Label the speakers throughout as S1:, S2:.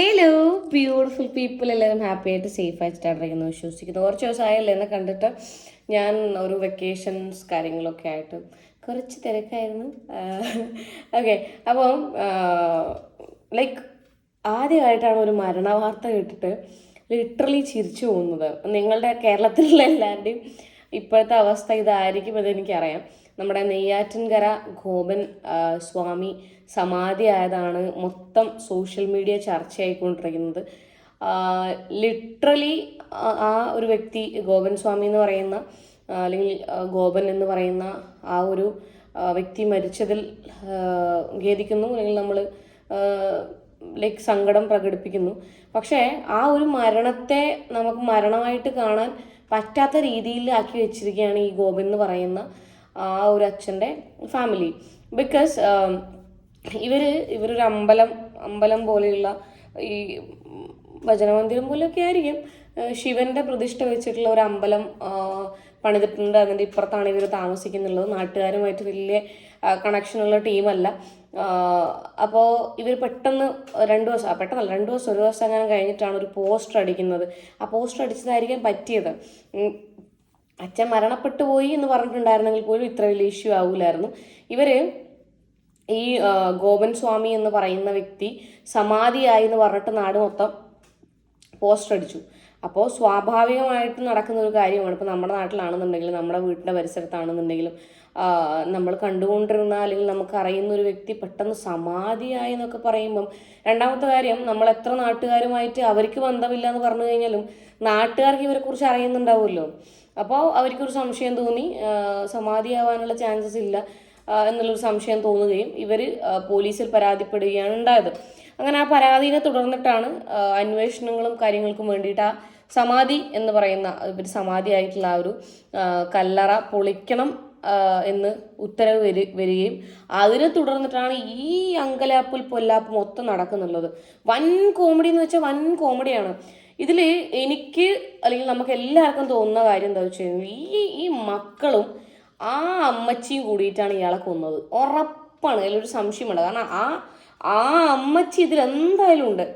S1: Hello beautiful people എല്ലാവരും happy ആയിട്ട് safe ആയിട്ട് ഇരിക്കുന്നു വിശ്വസിക്കുന്നു. കുറച്ച് ദിവസമായല്ലേ എന്നെ കണ്ടിട്ട്. ഞാൻ ഒരു വെക്കേഷൻസ് കാര്യങ്ങളൊക്കെ ആയിട്ട് കുറച്ച് തിരക്കായിരുന്നു. ഓക്കെ അപ്പം ലൈക്ക് ആദ്യമായിട്ടാണ് ഒരു മരണവാർത്ത കേട്ടിട്ട് ലിറ്ററലി ചിരിച്ചു പോകുന്നത്. നിങ്ങളുടെ കേരളത്തിലുള്ള എല്ലാവരുടെയും ഇപ്പോഴത്തെ അവസ്ഥ ഇതായിരിക്കും എന്ന് അതെനിക്കറിയാം നമ്മുടെ നെയ്യാറ്റിൻകര ഗോപൻ സ്വാമി സമാധി ആയതാണ് മൊത്തം സോഷ്യൽ മീഡിയ ചർച്ചയായിക്കൊണ്ടിരിക്കുന്നത്. ലിറ്ററലി ആ ഒരു വ്യക്തി ഗോപൻ സ്വാമി എന്ന് പറയുന്ന അല്ലെങ്കിൽ ഗോപൻ എന്ന് പറയുന്ന ആ ഒരു വ്യക്തി മരിച്ചതിൽ ഖേദിക്കുന്നു അല്ലെങ്കിൽ നമ്മൾ ലൈക്ക് സങ്കടം പ്രകടിപ്പിക്കുന്നു. പക്ഷേ ആ ഒരു മരണത്തെ നമുക്ക് മരണമായിട്ട് കാണാൻ പറ്റാത്ത രീതിയിൽ ആക്കി വെച്ചിരിക്കുകയാണ് ഈ ഗോപൻ എന്ന് പറയുന്ന ആ ഒരു അച്ഛന്റെ ഫാമിലി ബിക്കോസ് ഇവർ ഇവരൊരു അമ്പലം അമ്പലം പോലെയുള്ള ഈ ഭജനമന്ദിരം പോലെയൊക്കെ ആയിരിക്കും. ശിവന്റെ പ്രതിഷ്ഠ വെച്ചിട്ടുള്ള ഒരു അമ്പലം പണിതിട്ടുണ്ട്. അതിന്റെ ഇപ്പുറത്താണ് ഇവർ താമസിക്കുന്നുള്ളത്. നാട്ടുകാരുമായിട്ട് വലിയ കണക്ഷനുള്ള ടീമല്ല അപ്പോൾ ഇവർ പെട്ടെന്ന് രണ്ട് ദിവസം പെട്ടെന്നല്ല രണ്ട് ദിവസം ഒരു ദിവസം അങ്ങനെ കഴിഞ്ഞിട്ടാണ് ഒരു പോസ്റ്റർ അടിക്കുന്നത്. ആ പോസ്റ്റർ അടിച്ചതായിരിക്കാൻ പറ്റിയത്. അച്ഛൻ മരണപ്പെട്ടു പോയി എന്ന് പറഞ്ഞിട്ടുണ്ടായിരുന്നെങ്കിൽ പോലും ഇത്ര വലിയ ഇഷ്യൂ ആവില്ലായിരുന്നു ഇവർ ഈ ഗോപൻ സ്വാമി എന്ന് പറയുന്ന വ്യക്തി സമാധിയായി എന്ന് പറഞ്ഞിട്ട് നാട് മൊത്തം പോസ്റ്റർ അടിച്ചു. അപ്പോൾ സ്വാഭാവികമായിട്ട് നടക്കുന്ന ഒരു കാര്യമാണ്. ഇപ്പോൾ നമ്മുടെ നാട്ടിലാണെന്നുണ്ടെങ്കിലും നമ്മുടെ വീടിന്റെ പരിസരത്താണെന്നുണ്ടെങ്കിലും നമ്മൾ കണ്ടുകൊണ്ടിരുന്ന അല്ലെങ്കിൽ നമുക്ക് അറിയുന്ന ഒരു വ്യക്തി പെട്ടെന്ന് സമാധിയായി എന്നൊക്കെ പറയുമ്പം രണ്ടാമത്തെ കാര്യം നമ്മൾ എത്ര നാട്ടുകാരുമായിട്ട് അവർക്ക് ബന്ധമില്ല എന്ന് പറഞ്ഞു കഴിഞ്ഞാലും നാട്ടുകാർക്ക് ഇവരെക്കുറിച്ച് അറിയുന്നുണ്ടാവുമല്ലോ. അപ്പോൾ അവർക്കൊരു സംശയം തോന്നി. സമാധിയാവാനുള്ള ചാൻസസ് ഇല്ല എന്നുള്ളൊരു സംശയം തോന്നുകയും ഇവർ പോലീസിൽ പരാതിപ്പെടുകയാണ് ഉണ്ടായത്. അങ്ങനെ ആ പരാതിയെ തുടർന്നിട്ടാണ് അന്വേഷണങ്ങളും കാര്യങ്ങൾക്കും വേണ്ടിയിട്ട് ആ സമാധി എന്ന് പറയുന്ന ഇവർ സമാധിയായിട്ടുള്ള ആ ഒരു കല്ലറ പൊളിക്കണം എന്ന് ഉത്തരവ് വരി വരികയും അതിനെ തുടർന്നിട്ടാണ് ഈ അങ്കലാപ്പിൽ പൊല്ലാപ്പ് മൊത്തം നടക്കുന്നുള്ളത്. വൻ കോമഡി എന്ന് വെച്ചാൽ വൻ കോമഡിയാണ് ഇതിൽ എനിക്ക് അല്ലെങ്കിൽ നമുക്ക് എല്ലാവർക്കും തോന്നുന്ന കാര്യം എന്താ വെച്ച് കഴിഞ്ഞാൽ ഈ ഈ മക്കളും ആ അമ്മച്ചിയും കൂടിയിട്ടാണ് ഇയാളെ കൊന്നത്. ഉറപ്പാണ് അതിലൊരു സംശയമുണ്ട് കാരണം ആ ആ അമ്മച്ചി ഇതിലെന്തായാലും ഉണ്ട്.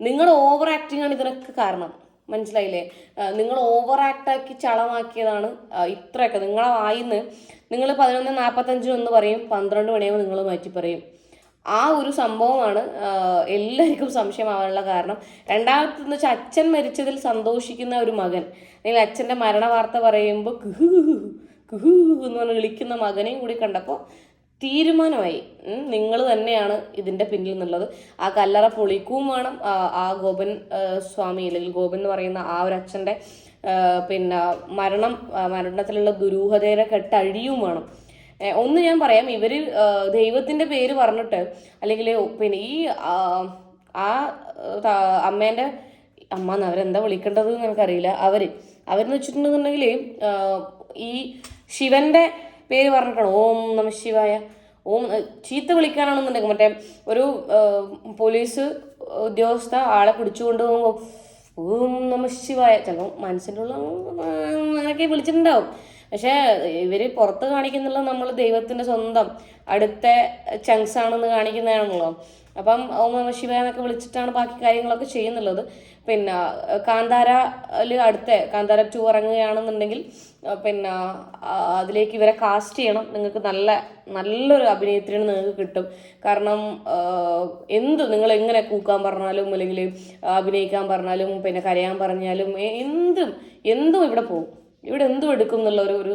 S1: നിങ്ങളുടെ ഓവർ ആക്ടിങ് ആണ് ഇതിനൊക്കെ കാരണം. മനസ്സിലായില്ലേ? നിങ്ങൾ ഓവർ ആക്ടാക്കി ചളമാക്കിയതാണ് ഇത്രയൊക്കെ. നിങ്ങളെ വായിന്ന് നിങ്ങൾ പതിനൊന്ന് നാൽപ്പത്തഞ്ചിന് ഒന്ന് പറയും പന്ത്രണ്ട് മണിയാകുമ്പോൾ നിങ്ങൾ മാറ്റി പറയും. ആ ഒരു സംഭവമാണ് എല്ലാവർക്കും സംശയമാവാനുള്ള കാരണം. രണ്ടാമത്തെന്ന് വെച്ചാൽ അച്ഛൻ മരിച്ചതിൽ സന്തോഷിക്കുന്ന ഒരു മകൻ. അല്ലെങ്കിൽ അച്ഛന്റെ മരണ വാർത്ത പറയുമ്പോൾ കുഹു കുഹു എന്ന് പറഞ്ഞ് വിളിക്കുന്ന മകനെയും കൂടി കണ്ടപ്പോൾ തീരുമാനമായി. നിങ്ങൾ തന്നെയാണ് ഇതിന്റെ പിന്നിൽ നിന്നുള്ളത് ആ കല്ലറ പൊളിക്കുകയും വേണം. ആ, ഗോപൻ സ്വാമി അല്ലെങ്കിൽ ഗോപൻ എന്ന് പറയുന്ന ആ ഒരു അച്ഛന്റെ പിന്നെ മരണം മരണത്തിലുള്ള ദുരൂഹതയുടെ കെട്ടഴിയും വേണം. ഒന്ന് ഞാൻ പറയാം. ഇവർ ദൈവത്തിന്റെ പേര് പറഞ്ഞിട്ട് അല്ലെങ്കിൽ പിന്നെ ഈ ആ, അമ്മേന്റെ അമ്മ എന്ന് അവരെന്താ വിളിക്കേണ്ടത് എന്ന് എനിക്കറിയില്ല. അവർ അവരെന്ന് വെച്ചിട്ടുണ്ടെന്നുണ്ടെങ്കിൽ ഈ ശിവന്റെ പേര് പറഞ്ഞിട്ടാണ്. ഓം നമ ശിവായ. ഓം ചീത്ത വിളിക്കാനാണെന്നുണ്ടെങ്കിൽ മറ്റേ ഒരു പോലീസ് ഉദ്യോഗസ്ഥ ആളെ പിടിച്ചുകൊണ്ട് പോകുമ്പോൾ ഓം നമ ശിവായ. ചിലപ്പോൾ മനസ്സിന്റെ ഉള്ള അങ്ങനെയൊക്കെ വിളിച്ചിട്ടുണ്ടാവും. പക്ഷേ ഇവർ പുറത്ത് കാണിക്കുന്നുള്ള നമ്മൾ ദൈവത്തിന്റെ സ്വന്തം അടുത്ത ചങ്സ് ആണെന്ന് കാണിക്കുന്നതാണല്ലോ. അപ്പം ഓം നമ ശിവായ എന്നൊക്കെ വിളിച്ചിട്ടാണ് ബാക്കി കാര്യങ്ങളൊക്കെ ചെയ്യുന്നുള്ളത്. പിന്നെ കാന്താരയിൽ അടുത്ത കാന്താര ടു ഇറങ്ങുകയാണെന്നുണ്ടെങ്കിൽ പിന്നെ അതിലേക്ക് ഇവരെ കാസ്റ്റ് ചെയ്യണം. നിങ്ങൾക്ക് നല്ല നല്ലൊരു അഭിനേത്രിയാണ് നിങ്ങൾക്ക് കിട്ടും. കാരണം എന്ത് നിങ്ങൾ എങ്ങനെ കൂക്കാൻ പറഞ്ഞാലും അല്ലെങ്കിൽ അഭിനയിക്കാൻ പറഞ്ഞാലും പിന്നെ കരയാൻ പറഞ്ഞാലും എന്തും എന്തും ഇവിടെ പോകും. ഇവിടെ എന്തും എടുക്കും എന്നുള്ള ഒരു ഒരു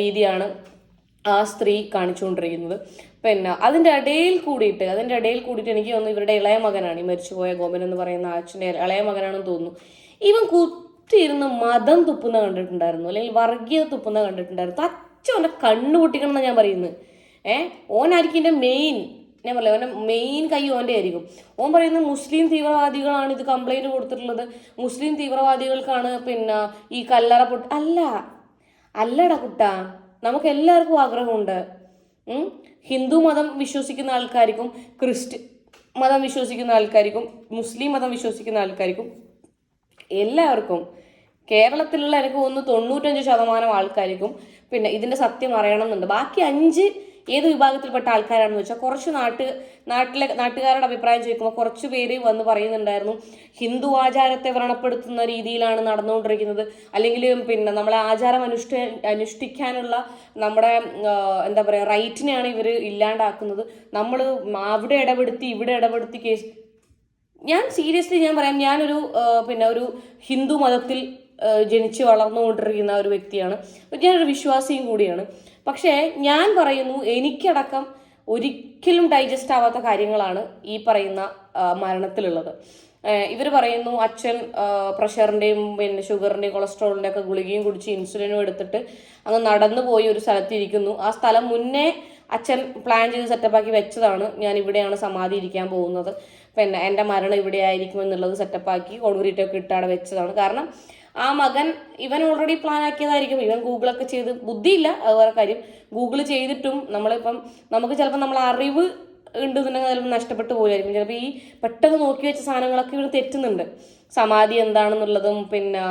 S1: രീതിയാണ് ആ സ്ത്രീ കാണിച്ചുകൊണ്ടിരിക്കുന്നത്. പിന്നെ അതിന്റെ ഇടയിൽ കൂടിയിട്ട് അതിന്റെ ഇടയിൽ കൂടിയിട്ട് എനിക്ക് തോന്നുന്നു ഇവരുടെ ഇളയ മകനാണ്. ഈ മരിച്ചുപോയ ഗോപൻ എന്ന് പറയുന്ന അച്ഛന്റെ ഇളയ മകനാണെന്ന് തോന്നുന്നു. ഇവൻ കുത്തിയിരുന്ന് മതം തുപ്പുന്ന കണ്ടിട്ടുണ്ടായിരുന്നു. അല്ലെങ്കിൽ വർഗീയത തുപ്പുന്ന കണ്ടിട്ടുണ്ടായിരുന്നു. അവന്റെ കണ്ണു പൊട്ടിക്കണം എന്നാണ് ഞാൻ പറയുന്നത്. ഏഹ് ഓനായിരിക്കും എന്റെ മെയിൻ ഞാൻ പറയാം അവന്റെ മെയിൻ കൈ ഓന്റെ ആയിരിക്കും. ഓൻ പറയുന്നത് മുസ്ലിം തീവ്രവാദികളാണ് ഇത് കംപ്ലൈന്റ് കൊടുത്തിട്ടുള്ളത്. മുസ്ലിം തീവ്രവാദികൾക്കാണ് പിന്നെ ഈ കല്ലറ പൊട്ട് അല്ല. അല്ലടാ കുട്ടാ. നമുക്ക് എല്ലാവർക്കും ആഗ്രഹമുണ്ട്? ഹിന്ദു മതം വിശ്വസിക്കുന്ന ആൾക്കാർക്കും ക്രിസ്ത്യ മതം വിശ്വസിക്കുന്ന ആൾക്കാർക്കും മുസ്ലിം മതം വിശ്വസിക്കുന്ന ആൾക്കാർക്കും എല്ലാവർക്കും കേരളത്തിലുള്ള എനിക്ക് തോന്നുന്നു തൊണ്ണൂറ്റഞ്ച് ശതമാനം ആൾക്കാർക്കും പിന്നെ ഇതിന്റെ സത്യം അറിയണമെന്നുണ്ട് ബാക്കി അഞ്ച് ഏത് വിഭാഗത്തിൽപ്പെട്ട ആൾക്കാരാണെന്ന് വെച്ചാൽ കുറച്ച് നാട്ട് നാട്ടിലെ നാട്ടുകാരുടെ അഭിപ്രായം ചോദിക്കുമ്പോൾ കുറച്ച് പേര് വന്ന് പറയുന്നുണ്ടായിരുന്നു ഹിന്ദു ആചാരത്തെ വ്രണപ്പെടുത്തുന്ന രീതിയിലാണ് നടന്നുകൊണ്ടിരിക്കുന്നത്. അല്ലെങ്കിൽ പിന്നെ നമ്മളെ ആചാരം അനുഷ്ഠ അനുഷ്ഠിക്കാനുള്ള നമ്മുടെ എന്താ പറയുക റൈറ്റിനെയാണ് ഇവർ ഇല്ലാണ്ടാക്കുന്നത്. നമ്മൾ അവിടെ ഇടപെടുത്തി ഇവിടെ ഇടപെടുത്തി കേസ് ഞാൻ സീരിയസ്ലി ഞാൻ പറയാം ഞാനൊരു പിന്നെ ഒരു ഹിന്ദു മതത്തിൽ ജനിച്ച് വളർന്നുകൊണ്ടിരിക്കുന്ന ഒരു വ്യക്തിയാണ്. ഞാനൊരു വിശ്വാസിയും കൂടിയാണ്. പക്ഷേ ഞാൻ പറയുന്നു എനിക്കടക്കം ഒരിക്കലും ഡൈജസ്റ്റ് ആവാത്ത കാര്യങ്ങളാണ് ഈ പറയുന്ന മരണത്തിലുള്ളത്. ഇവർ പറയുന്നു അച്ഛൻ പ്രഷറിന്റെയും പിന്നെ ഷുഗറിന്റെയും കൊളസ്ട്രോളിന്റെ ഒക്കെ ഗുളികയും കുടിച്ച് ഇൻസുലിനും എടുത്തിട്ട് അങ്ങ് നടന്നു പോയി ഒരു സ്ഥലത്തിരിക്കുന്നു. ആ സ്ഥലം മുന്നേ അച്ഛൻ പ്ലാൻ ചെയ്ത് സെറ്റപ്പാക്കി വെച്ചതാണ്. ഞാൻ ഇവിടെയാണ് സമാധി ഇരിക്കാൻ പോകുന്നത്. പിന്നെ എന്റെ മരണം ഇവിടെ ആയിരിക്കും എന്നുള്ളത് സെറ്റപ്പാക്കി കോൺക്രീറ്റൊക്കെ ഇട്ട് ഇട്ടാണ് വെച്ചതാണ്. കാരണം ആ മകൻ ഇവൻ ഓൾറെഡി പ്ലാൻ ആക്കിയതായിരിക്കും. ഇവൻ ഗൂഗിളൊക്കെ ചെയ്ത് ബുദ്ധിയില്ല അതുപോലെ കാര്യം. ഗൂഗിൾ ചെയ്തിട്ടും നമ്മളിപ്പം നമുക്ക് ചിലപ്പോൾ നമ്മൾ അറിവ് ഉണ്ടെന്നുണ്ടെങ്കിൽ ചിലപ്പോൾ നഷ്ടപ്പെട്ടു പോലായിരിക്കും ചിലപ്പോൾ ഈ പെട്ടെന്ന് നോക്കി വെച്ച സാധനങ്ങളൊക്കെ ഇവിടെ തെറ്റുന്നുണ്ട്. സമാധി എന്താണെന്നുള്ളതും പിന്നെ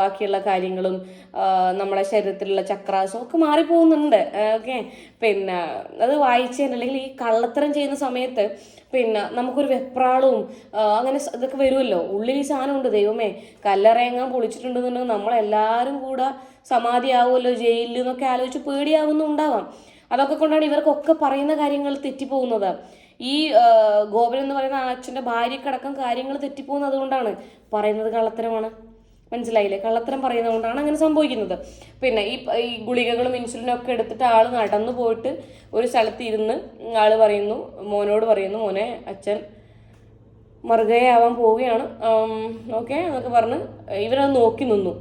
S1: ബാക്കിയുള്ള കാര്യങ്ങളും നമ്മുടെ ശരീരത്തിലുള്ള ചക്രാസും ഒക്കെ മാറിപ്പോകുന്നുണ്ട്. ഓക്കെ. പിന്നെ അത് വായിച്ചതിന് അല്ലെങ്കിൽ ഈ കള്ളത്തരം ചെയ്യുന്ന സമയത്ത് പിന്നെ നമുക്കൊരു വെപ്രാളവും അങ്ങനെ ഇതൊക്കെ വരുമല്ലോ. ഉള്ളിൽ ഈ സാധനമുണ്ട് ദൈവമേ. കല്ലറയങ്ങാൻ പൊളിച്ചിട്ടുണ്ടെന്നുണ്ടെങ്കിൽ നമ്മളെല്ലാവരും കൂടെ സമാധിയാവുമല്ലോ ജയിലിൽ എന്നൊക്കെ ആലോചിച്ച് പേടിയാവുന്നുണ്ടാവാം. അതൊക്കെ കൊണ്ടാണ് ഇവർക്കൊക്കെ പറയുന്ന കാര്യങ്ങൾ തെറ്റിപ്പോകുന്നത്. ഈ ഗോപൻ എന്ന് പറയുന്ന അച്ഛന്റെ ഭാര്യക്കടക്കം കാര്യങ്ങൾ തെറ്റിപ്പോകുന്നത് അതുകൊണ്ടാണ്. പറയുന്നത് കള്ളത്തരമാണ്. മനസ്സിലായില്ലേ? കള്ളത്തരം പറയുന്നത് കൊണ്ടാണ് അങ്ങനെ സംഭവിക്കുന്നത്. പിന്നെ ഈ ഈ ഗുളികകളും ഇൻസുലിനും ഒക്കെ എടുത്തിട്ട് ആൾ നടന്നു പോയിട്ട് ഒരു സ്ഥലത്ത് ഇരുന്ന് ആൾ പറയുന്നു മോനോട് പറയുന്നു മോനെ അച്ഛൻ മറുകയാവാൻ പോവുകയാണ്. ഓക്കെ എന്നൊക്കെ പറഞ്ഞ് ഇവരത് നോക്കി നിന്നു.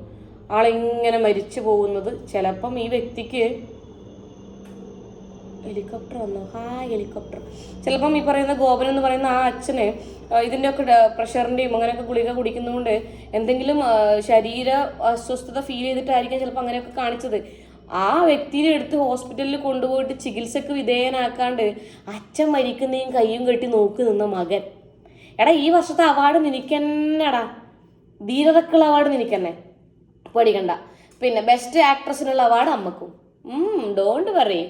S1: ആളിങ്ങനെ മരിച്ചു പോകുന്നത്. ചിലപ്പം ഈ വ്യക്തിക്ക് ഹെലികോപ്റ്റർ വന്നു. Hi helicopter. ചിലപ്പം ഈ പറയുന്ന ഗോപൻ എന്ന് പറയുന്ന ആ അച്ഛനെ ആ, ഇതിന്റെയൊക്കെ പ്രഷറിന്റെയും അങ്ങനെയൊക്കെ ഗുളിക കുടിക്കുന്നതുകൊണ്ട് എന്തെങ്കിലും ആ, ശരീര അസ്വസ്ഥത ഫീൽ ചെയ്തിട്ടായിരിക്കും ചിലപ്പോൾ അങ്ങനെയൊക്കെ കാണിച്ചത്. ആ വ്യക്തിയെ എടുത്ത് ഹോസ്പിറ്റലിൽ കൊണ്ടുപോയിട്ട് ചികിത്സക്ക് വിധേയനാക്കാണ്ട് അച്ഛൻ മരിക്കുന്നതും കയ്യും കെട്ടി നോക്കി നിന്ന മകൻ. എടാ ഈ വർഷത്തെ അവാർഡ് നിനക്കെന്നെടാ? ധീരതക്കുള്ള അവാർഡ് നിനക്കെന്നെ? പഠിക്കണ്ട പിന്നെ ബെസ്റ്റ് ആക്ട്രസിനുള്ള അവാർഡ് അമ്മക്കും. ഡോണ്ട് പറയേ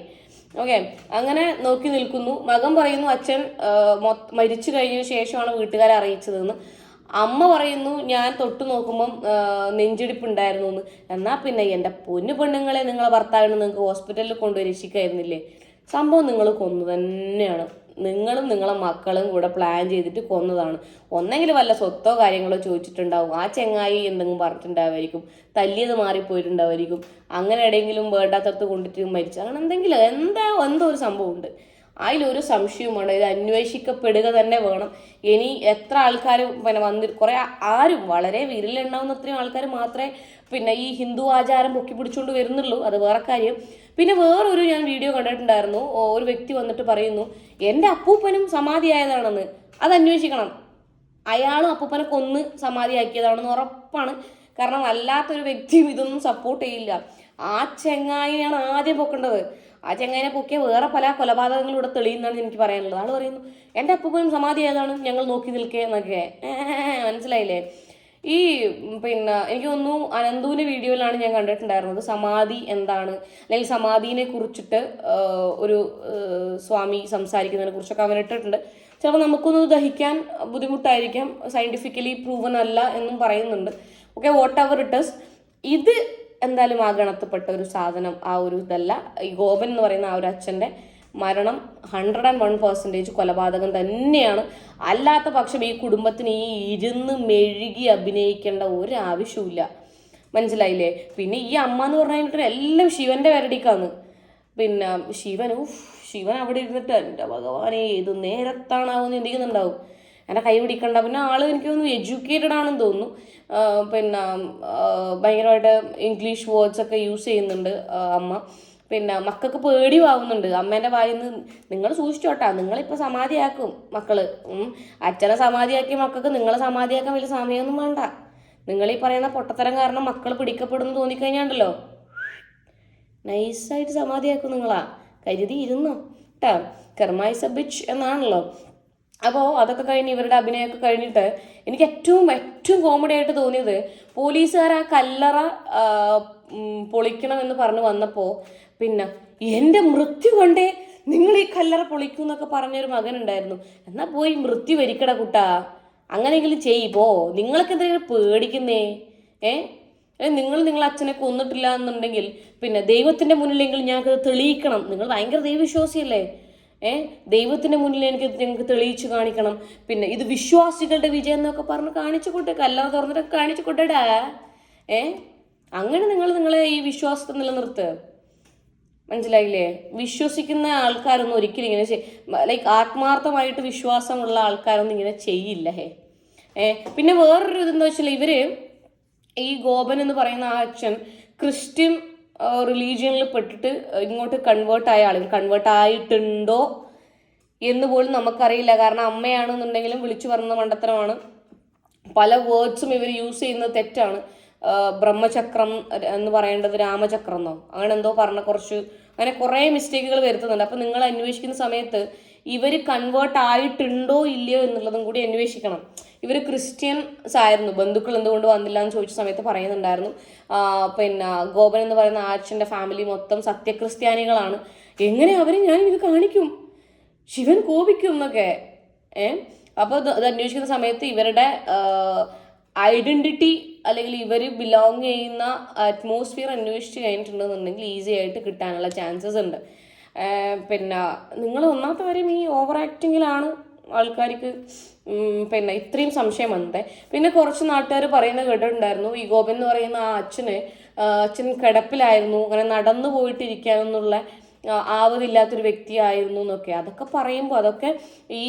S1: ഓക്കെ അങ്ങനെ നോക്കി നിൽക്കുന്നു. മകൻ പറയുന്നു അച്ഛൻ മരിച്ചു കഴിഞ്ഞ ശേഷമാണ് വീട്ടുകാരെ അറിയിച്ചതെന്ന്. അമ്മ പറയുന്നു ഞാൻ തൊട്ട് നോക്കുമ്പം നെഞ്ചിടിപ്പ് നെഞ്ചിടിപ്പുണ്ടായിരുന്നു എന്ന് എന്നാൽ പിന്നെ എന്റെ പൊന്നു പെണ്ണുങ്ങളെ നിങ്ങളെ ഭർത്താവിനെ നിങ്ങൾക്ക് ഹോസ്പിറ്റലിൽ കൊണ്ടുപോയി രക്ഷിക്കായിരുന്നില്ലേ? സംഭവം നിങ്ങൾ കൊന്നു തന്നെയാണ്. നിങ്ങളും നിങ്ങളെ മക്കളും കൂടെ പ്ലാൻ ചെയ്തിട്ട് കൊന്നതാണ്. ഒന്നെങ്കിൽ വല്ല സ്വത്തോ കാര്യങ്ങളോ ചോദിച്ചിട്ടുണ്ടാവും. ആ ചെങ്ങായി എന്തെങ്കിലും പറഞ്ഞിട്ടുണ്ടാവുമായിരിക്കും. തല്ലിയത് മാറിപ്പോയിട്ടുണ്ടാവുമായിരിക്കും. അങ്ങനെ എവിടെയെങ്കിലും വേണ്ടാത്തടത്ത് കൊണ്ടിട്ട് മരിച്ചു. അങ്ങനെ എന്തെങ്കിലും എന്താ എന്തോ ഒരു സംഭവമുണ്ട്. അതിലൊരു സംശയവുമാണ് ഇത് അന്വേഷിക്കപ്പെടുക തന്നെ വേണം. ഇനി എത്ര ആൾക്കാർ പിന്നെ വന്നി കുറേ ആരും വളരെ വിരലുണ്ടാവുന്ന അത്രയും ആൾക്കാർ മാത്രമേ പിന്നെ ഈ ഹിന്ദു ആചാരം പൊക്കി പിടിച്ചുകൊണ്ട് വരുന്നുള്ളൂ. അത് വേറെ കാര്യം. പിന്നെ വേറൊരു ഞാൻ വീഡിയോ കണ്ടിട്ടുണ്ടായിരുന്നു. ഒരു വ്യക്തി വന്നിട്ട് പറയുന്നു എന്റെ അപ്പൂപ്പനും സമാധിയായതാണെന്ന്. അത് അന്വേഷിക്കണം. അയാളും അപ്പൂപ്പനെ കൊന്ന് സമാധിയാക്കിയതാണെന്ന് ഉറപ്പാണ്. കാരണം അല്ലാത്തൊരു വ്യക്തിയും ഇതൊന്നും സപ്പോർട്ട് ചെയ്യില്ല. ആ ചെങ്ങായിയാണ് ആദ്യം പൊക്കേണ്ടത്. ആ ചെങ്ങനെ പൊക്കിയ വേറെ പല കൊലപാതകങ്ങളും ഇവിടെ തെളിയുന്നതാണ് എനിക്ക് പറയാനുള്ളത്. ആൾ പറയുന്നു എന്റെ അപ്പൂപ്പനും സമാധി ഏതാണ്? ഞങ്ങൾ നോക്കി നിൽക്കേ എന്നൊക്കെ. മനസ്സിലായില്ലേ? ഈ പിന്നെ എനിക്ക് തോന്നുന്നു അനന്തുവിന്റെ വീഡിയോയിലാണ് ഞാൻ കണ്ടിട്ടുണ്ടായിരുന്നത്. സമാധി എന്താണ്? അല്ലെങ്കിൽ സമാധിനെ കുറിച്ചിട്ട് ഒരു സ്വാമി സംസാരിക്കുന്നതിനെ കുറിച്ചൊക്കെ അവൻ ഇട്ടിട്ടുണ്ട്. ചിലപ്പോൾ നമുക്കൊന്ന് ദഹിക്കാൻ ബുദ്ധിമുട്ടായിരിക്കാം. സയന്റിഫിക്കലി പ്രൂവൻ അല്ല എന്നും പറയുന്നുണ്ട്. ഓക്കെ വാട്ട് എവർ ഇട്ടേഴ്സ് ഇത് എന്തായാലും ആ ഗണത്തിൽപ്പെട്ട ഒരു സാധനം ആ ഒരു ഇതല്ല. ഈ ഗോപൻ എന്ന് പറയുന്ന ആ ഒരു അച്ഛന്റെ മരണം ഹൺഡ്രഡ് ആൻഡ് വൺ പെർസെന്റേജ് കൊലപാതകം തന്നെയാണ്. അല്ലാത്ത പക്ഷം ഈ കുടുംബത്തിന് ഈ ഇരുന്ന് മെഴുകി അഭിനയിക്കേണ്ട ഒരു ആവശ്യമില്ല മനസ്സിലായില്ലേ? പിന്നെ ഈ അമ്മ എന്ന് പറഞ്ഞു കഴിഞ്ഞിട്ട് എല്ലാം ശിവന്റെ വരടിക്കാന്ന് പിന്നെ ശിവൻ ശിവൻ അവിടെ ഇരുന്നിട്ട് എന്റെ ഭഗവാനെ ഏത് നേരത്താണാവും ചിന്തിക്കുന്നുണ്ടാവും. എന്റെ കൈ പിടിക്കണ്ട. പിന്നെ ആൾ എനിക്ക് തോന്നുന്നു എഡ്യൂക്കേറ്റഡ് ആണെന്ന് തോന്നുന്നു. പിന്നെ ഭയങ്കരമായിട്ട് ഇംഗ്ലീഷ് വേർഡ്സ് ഒക്കെ യൂസ് ചെയ്യുന്നുണ്ട് അമ്മ. പിന്നെ മക്കൾക്ക് പേടിയാവുന്നുണ്ട്. അമ്മേന്റെ വായിൽ നിന്ന് നിങ്ങൾ സൂക്ഷിച്ചോട്ടാ. നിങ്ങളിപ്പോൾ സമാധിയാക്കും മക്കൾ. ഉം. അച്ഛനെ സമാധിയാക്കിയ മക്കൾക്ക് നിങ്ങളെ സമാധിയാക്കാൻ വലിയ സമയമൊന്നും വേണ്ട. നിങ്ങൾ ഈ പറയുന്ന പൊട്ടത്തരം കാരണം മക്കൾ പിടിക്കപ്പെടുന്നു തോന്നിക്കഴിഞ്ഞാണ്ടല്ലോ. നൈസായിട്ട് സമാധിയാക്കും നിങ്ങളാ. കരുതി ഇരുന്നു. കേട്ടോ എ ബിച്ച് എന്നാണല്ലോ. അപ്പോൾ അതൊക്കെ കഴിഞ്ഞ് ഇവരുടെ അഭിനയമൊക്കെ കഴിഞ്ഞിട്ട് എനിക്ക് ഏറ്റവും ഏറ്റവും കോമഡി ആയിട്ട് തോന്നിയത് പോലീസുകാർ ആ കല്ലറ പൊളിക്കണം എന്ന് പറഞ്ഞ് വന്നപ്പോൾ പിന്നെ എന്റെ മൃത്യു കൊണ്ടേ നിങ്ങൾ ഈ കല്ലറ പൊളിക്കും എന്നൊക്കെ പറഞ്ഞൊരു മകനുണ്ടായിരുന്നു. എന്നാ പോയി മൃത്യു വരിക്കട കുട്ടാ. അങ്ങനെയെങ്കിലും ചെയ് പോ. നിങ്ങളൊക്കെ എന്തെങ്കിലും പേടിക്കുന്നേ. ഏ? നിങ്ങൾ നിങ്ങളെ അച്ഛനെ കൊന്നിട്ടില്ല എന്നുണ്ടെങ്കിൽ പിന്നെ ദൈവത്തിന്റെ മുന്നിലെങ്കിൽ ഞങ്ങൾക്ക് തെളിയിക്കണം. നിങ്ങൾ ഭയങ്കര ദൈവവിശ്വാസിയല്ലേ? ഏ? ദൈവത്തിന്റെ മുന്നിൽ എനിക്ക് ഞങ്ങൾക്ക് തെളിയിച്ചു കാണിക്കണം. പിന്നെ ഇത് വിശ്വാസികളുടെ വിജയം എന്നൊക്കെ പറഞ്ഞ് കാണിച്ചു കൊട്ടെ കല്ലറ തുറന്നിട്ട് കാണിച്ചു കൊട്ടടാ. ഏ? അങ്ങനെ നിങ്ങൾ നിങ്ങളെ ഈ വിശ്വാസത്തെ നിലനിർത്ത്. മനസ്സിലായില്ലേ? വിശ്വസിക്കുന്ന ആൾക്കാരൊന്നും ഒരിക്കലും ഇങ്ങനെ ലൈക്ക് ആത്മാർത്ഥമായിട്ട് വിശ്വാസമുള്ള ആൾക്കാരൊന്നും ഇങ്ങനെ ചെയ്യില്ല. ഹേ. ഏ? പിന്നെ വേറൊരു ഇതെന്താ വെച്ചാൽ ഇവർ ഈ ഗോപൻ എന്ന് പറയുന്ന ആ അച്ഛൻ ക്രിസ്ത്യൻ റിലീജിയനിൽ പെട്ടിട്ട് ഇങ്ങോട്ട് കൺവേർട്ട് ആയ ആളുകൾ കൺവേർട്ട് ആയിട്ടുണ്ടോ എന്ന് പോലും നമുക്കറിയില്ല. കാരണം അമ്മയാണെന്നുണ്ടെങ്കിലും വിളിച്ചു പറഞ്ഞ മണ്ടത്തരമാണ്. പല വേർഡ്സും ഇവർ യൂസ് ചെയ്യുന്നത് തെറ്റാണ്. ബ്രഹ്മചക്രം എന്ന് പറയേണ്ടത് രാമചക്രം എന്നോ അങ്ങനെ എന്തോ പറഞ്ഞ കുറച്ച് അങ്ങനെ കുറേ മിസ്റ്റേക്കുകൾ വരുത്തുന്നുണ്ട്. അപ്പം നിങ്ങൾ അന്വേഷിക്കുന്ന സമയത്ത് ഇവർ കൺവേർട്ട് ആയിട്ടുണ്ടോ ഇല്ലയോ എന്നുള്ളതും കൂടി അന്വേഷിക്കണം. ഇവർ ക്രിസ്ത്യൻസ് ആയിരുന്നു ബന്ധുക്കൾ എന്തുകൊണ്ട് വന്നില്ല എന്ന് ചോദിച്ച സമയത്ത് പറയുന്നുണ്ടായിരുന്നു. പിന്നെ ഗോപൻ എന്ന് പറയുന്ന ആച്ചന്റെ ഫാമിലി മൊത്തം സത്യക്രിസ്ത്യാനികളാണ്. എങ്ങനെ അവർ ഞാൻ ഇത് കാണിക്കും? ശിവൻ കോപിക്കും എന്നൊക്കെ. ഏ? അപ്പോൾ ഇത് അന്വേഷിക്കുന്ന സമയത്ത് ഇവരുടെ ഐഡന്റിറ്റി അല്ലെങ്കിൽ ഇവർ ബിലോങ് ചെയ്യുന്ന അറ്റ്മോസ്ഫിയർ അന്വേഷിച്ച് കഴിഞ്ഞിട്ടുണ്ടെന്നുണ്ടെങ്കിൽ ഈസി ആയിട്ട് കിട്ടാനുള്ള ചാൻസസ് ഉണ്ട്. പിന്നെ നിങ്ങൾ ഒന്നാമത്തെ കാര്യം ഈ ഓവർ ആക്ടിങ്ങിലാണ് ആൾക്കാർക്ക് പിന്നെ ഇത്രയും സംശയം വന്നത്. പിന്നെ കുറച്ച് നാട്ടുകാർ പറയുന്ന കേട്ടിട്ടുണ്ടായിരുന്നു ഈ ഗോപൻ എന്ന് പറയുന്ന ആ അച്ഛന് അച്ഛൻ കിടപ്പിലായിരുന്നു അങ്ങനെ നടന്നു പോയിട്ടിരിക്കാനെന്നുള്ള ആവതില്ലാത്തൊരു വ്യക്തിയായിരുന്നു എന്നൊക്കെ. അതൊക്കെ പറയുമ്പോൾ അതൊക്കെ ഈ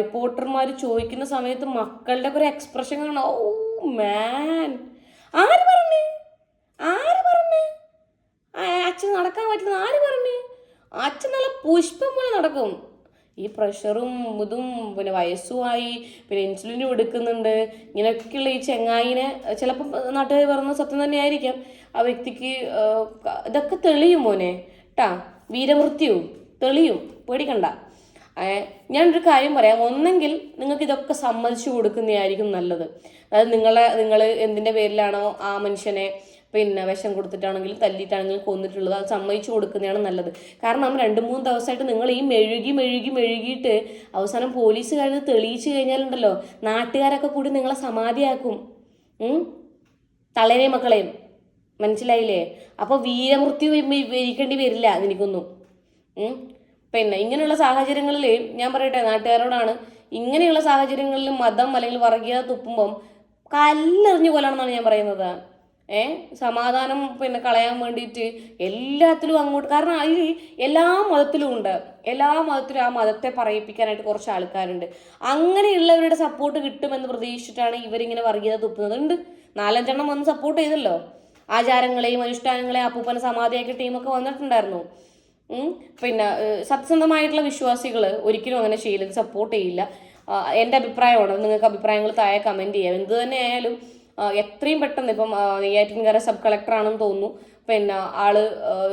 S1: റിപ്പോർട്ടർമാർ ചോദിക്കുന്ന സമയത്ത് മക്കളുടെ ഒരു എക്സ്പ്രഷൻ കാണാം ഓ മാൻ ആര് പറഞ്ഞു? ആര് പറഞ്ഞു? അച്ഛൻ നടക്കാൻ പറ്റുന്ന ആര് പറഞ്ഞു? അച്ഛൻ നല്ല പുഷ്പം പോലെ നടക്കും. ഈ പ്രഷറും ഇതും പിന്നെ വയസ്സുമായി പിന്നെ ഇൻസുലിനും എടുക്കുന്നുണ്ട് ഇങ്ങനെയൊക്കെയുള്ള ഈ ചെങ്ങായിനെ ചിലപ്പോൾ നാട്ടുകാർ പറഞ്ഞ സത്യം തന്നെ ആയിരിക്കാം ആ വ്യക്തിക്ക് ഇതൊക്കെ തെളിയും മോനെ. ട്ടാ വീരമൃത്യു. തെളിയും. പേടിക്കണ്ട. ഞാനൊരു കാര്യം പറയാം. ഒന്നെങ്കിൽ നിങ്ങൾക്ക് ഇതൊക്കെ സമ്മതിച്ചു കൊടുക്കുന്നതായിരിക്കും നല്ലത്. അതായത് നിങ്ങളെ നിങ്ങൾ എന്തിന്റെ പേരിലാണോ ആ മനുഷ്യനെ പിന്നെ വിഷം കൊടുത്തിട്ടാണെങ്കിലും തല്ലിയിട്ടാണെങ്കിലും കൊന്നിട്ടുള്ളത്. അത് സമ്മതിച്ചു കൊടുക്കുന്നതാണ് നല്ലത്. കാരണം രണ്ട് മൂന്ന് ദിവസമായിട്ട് നിങ്ങൾ ഈ മെഴുകി മെഴുകി മെഴുകിയിട്ട് അവസാനം പോലീസ് പോലീസുകാർ തെളിയിച്ചു കഴിഞ്ഞാലുണ്ടല്ലോ നാട്ടുകാരൊക്കെ കൂടി നിങ്ങളെ സമാധിയാക്കും. തളരെ മക്കളെയും മനസ്സിലായില്ലേ? അപ്പോൾ വീരമൃത്യു വിരിക്കേണ്ടി വരില്ല എനിക്കൊന്നും. പിന്നെ ഇങ്ങനെയുള്ള സാഹചര്യങ്ങളിൽ ഞാൻ പറയട്ടെ നാട്ടുകാരോടാണ്. ഇങ്ങനെയുള്ള സാഹചര്യങ്ങളിൽ മതം അല്ലെങ്കിൽ വർഗീയത തുപ്പുമ്പം കല്ലെറിഞ്ഞു കൊല്ലണമെന്നാണ് ഞാൻ പറയുന്നത്. ഏ? സമാധാനം പിന്നെ കളയാൻ വേണ്ടിയിട്ട് എല്ലാത്തിലും അങ്ങോട്ട് കാരണം അതിൽ എല്ലാ മതത്തിലും ഉണ്ട്. എല്ലാ മതത്തിലും ആ മതത്തെ പറയിപ്പിക്കാനായിട്ട് കുറച്ച് ആൾക്കാരുണ്ട്. അങ്ങനെയുള്ളവരുടെ സപ്പോർട്ട് കിട്ടുമെന്ന് പ്രതീക്ഷിച്ചിട്ടാണ് ഇവരിങ്ങനെ വർഗീയത തുപ്പുന്നത്. ഉണ്ട്. നാലഞ്ചെണ്ണം വന്ന് സപ്പോർട്ട് ചെയ്തല്ലോ. ആചാരങ്ങളെയും അനുഷ്ഠാനങ്ങളെയും അപ്പൂപ്പന സമാധിയാക്കിയ ടീമൊക്കെ വന്നിട്ടുണ്ടായിരുന്നു. പിന്നെ സത്യസന്ധമായിട്ടുള്ള വിശ്വാസികൾ ഒരിക്കലും അങ്ങനെ ചെയ്യില്ല സപ്പോർട്ട് ചെയ്യില്ല. എന്റെ അഭിപ്രായമാണ്. നിങ്ങൾക്ക് അഭിപ്രായങ്ങൾ താഴെ കമന്റ് ചെയ്യാം. എന്ത് തന്നെ ആയാലും എത്രയും പെട്ടെന്ന് ഇപ്പം നെയ്യാറ്റിൻകര സബ് കളക്ടർ ആണെന്ന് തോന്നുന്നു. പിന്നെ ആൾ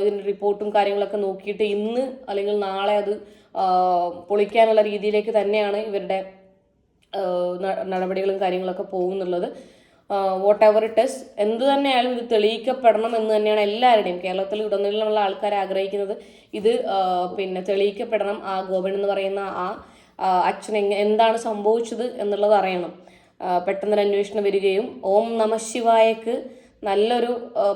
S1: ഇതിന്റെ റിപ്പോർട്ടും കാര്യങ്ങളൊക്കെ നോക്കിയിട്ട് ഇന്ന് അല്ലെങ്കിൽ നാളെ അത് പൊളിക്കാനുള്ള രീതിയിലേക്ക് തന്നെയാണ് ഇവരുടെ നടപടികളും കാര്യങ്ങളൊക്കെ പോകുന്നുള്ളത്. വാട്ട് എവർ ഇറ്റ് ഇസ് എന്ത് തന്നെയായാലും ഇത് തെളിയിക്കപ്പെടണം എന്ന് തന്നെയാണ് എല്ലാവരുടെയും കേരളത്തിൽ ഉടനീളമുള്ള ആൾക്കാർ ആഗ്രഹിക്കുന്നത്. ഇത് പിന്നെ തെളിയിക്കപ്പെടണം ആ ഗോപൻ എന്ന് പറയുന്ന ആ അച്ഛൻ എന്താണ് സംഭവിച്ചത് എന്നുള്ളത് അറിയണം. പെട്ടെന്നൊരു അന്വേഷണം വരികയും ഓം നമ ശിവായക്ക് നല്ലൊരു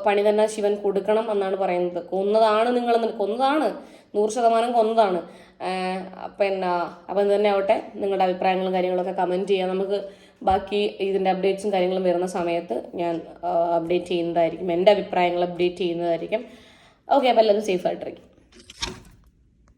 S1: പണി തന്നെ ശിവൻ കൊടുക്കണം എന്നാണ് പറയുന്നത്. കൊന്നതാണ് നിങ്ങൾ കൊന്നതാണ്. നൂറ് ശതമാനം കൊന്നതാണ്. പിന്നെ അപ്പം തന്നെ ആവട്ടെ. നിങ്ങളുടെ അഭിപ്രായങ്ങളും കാര്യങ്ങളൊക്കെ കമന്റ് ചെയ്യാം. നമുക്ക് ബാക്കി ഇതിന്റെ അപ്ഡേറ്റ്സും കാര്യങ്ങളും വരുന്ന സമയത്ത് ഞാൻ അപ്ഡേറ്റ് ചെയ്യുന്നതായിരിക്കും. എന്റെ അഭിപ്രായങ്ങൾ അപ്ഡേറ്റ് ചെയ്യുന്നതായിരിക്കും. ഓക്കെ അപ്പോൾ എല്ലാവരും സേഫ് ആയിട്ടിരിക്കും.